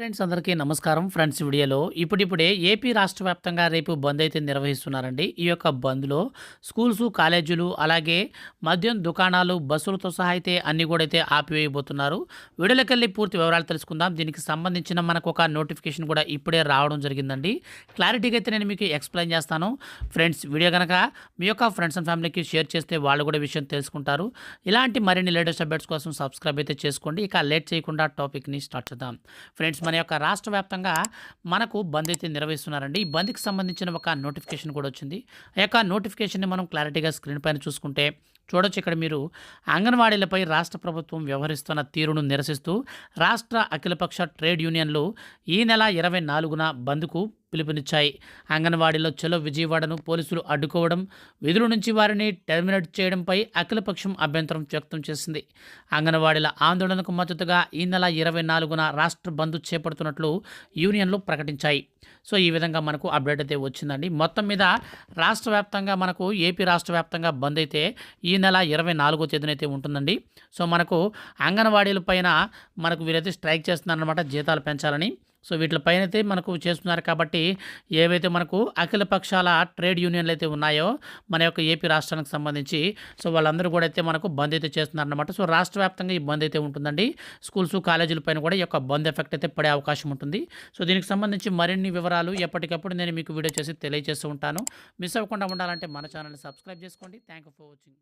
Friends అందరికీ నమస్కారం. Friends వీడియోలో ఇప్పుడిప్పుడే ఏపీ రాష్ట్ర వ్యాప్తంగా రేపు బంద్ అయితే నిర్వహిస్తున్నారండి. ఈ యొక్క బంద్లో స్కూల్స్ కాలేజీలు అలాగే మద్యం దుకాణాలు బస్సులతో సహా అయితే అన్ని కూడా అయితే ఆపివేయబోతున్నారు. వీడియోలోకెళ్ళి పూర్తి వివరాలు తెలుసుకుందాం. దీనికి సంబంధించిన మనకు ఒక నోటిఫికేషన్ కూడా ఇప్పుడే రావడం జరిగిందండి. క్లారిటీగా అయితే నేను మీకు ఎక్స్ప్లెయిన్ చేస్తాను. ఫ్రెండ్స్ వీడియో కనుక మీ యొక్క ఫ్రెండ్స్ అండ్ ఫ్యామిలీకి షేర్ చేస్తే వాళ్ళు కూడా విషయం తెలుసుకుంటారు. ఇలాంటి మరిన్ని లేటెస్ట్ అప్డేట్స్ కోసం సబ్స్క్రైబ్ అయితే చేసుకోండి. ఇక లేట్ చేయకుండా టాపిక్ని స్టార్ట్ చేద్దాం. ఫ్రెండ్స్ మన యొక్క రాష్ట్ర వ్యాప్తంగా మనకు బంద్ అయితే నిర్వహిస్తున్నారండి. ఈ బంద్కి సంబంధించిన ఒక నోటిఫికేషన్ కూడా వచ్చింది. ఆ యొక్క నోటిఫికేషన్ని మనం క్లారిటీగా స్క్రీన్ పైన చూసుకుంటే చూడొచ్చు ఇక్కడ మీరు. అంగన్వాడీలపై రాష్ట్ర ప్రభుత్వం వ్యవహరిస్తున్న తీరును నిరసిస్తూ రాష్ట్ర అఖిలపక్ష ట్రేడ్ యూనియన్లు ఈ నెల ఇరవై నాలుగున బంద్కు పిలుపునిచ్చాయి. అంగన్వాడీలో చలో విజయవాడను పోలీసులు అడ్డుకోవడం విధుల నుంచి వారిని టెర్మినేట్ చేయడంపై అఖిలపక్షం అభ్యంతరం వ్యక్తం చేసింది. అంగన్వాడీల ఆందోళనకు మద్దతుగా ఈ నెల ఇరవై నాలుగున రాష్ట్ర బంద్ చేపడుతున్నట్లు యూనియన్లు ప్రకటించాయి. సో ఈ విధంగా మనకు అప్డేట్ అయితే వచ్చిందండి. మొత్తం మీద రాష్ట్ర వ్యాప్తంగా మనకు ఏపీ రాష్ట్ర వ్యాప్తంగా బంద్ అయితే ఈ నెల ఇరవై నాలుగో తేదీన అయితే ఉంటుందండి. సో మనకు అంగన్వాడీల పైన మనకు వీరైతే స్ట్రైక్ చేస్తున్నారనమాట జీతాలు పెంచాలని. సో వీటిపైన అయితే మనకు చేస్తున్నారు కాబట్టి ఏవైతే మనకు అఖిల పక్షాల ట్రేడ్ యూనియన్లు అయితే ఉన్నాయో మన యొక్క ఏపీ రాష్ట్రానికి సంబంధించి సో వాళ్ళందరూ కూడా అయితే మనకు బంద్ అయితే చేస్తున్నారనమాట సో రాష్ట్ర వ్యాప్తంగా ఈ బంద్ అయితే ఉంటుందండి. స్కూల్స్ కాలేజీల పైన కూడా ఈ యొక్క బంద్ ఎఫెక్ట్ అయితే పడే అవకాశం ఉంటుంది. సో దీనికి సంబంధించి మరిన్ని వివరాలు ఎప్పటికప్పుడు నేను మీకు వీడియో చేసి తెలియజేస్తూ ఉంటాను. మిస్ అవ్వకుండా ఉండాలంటే మన ఛానల్ని సబ్స్క్రైబ్ చేసుకోండి. Thank for watching.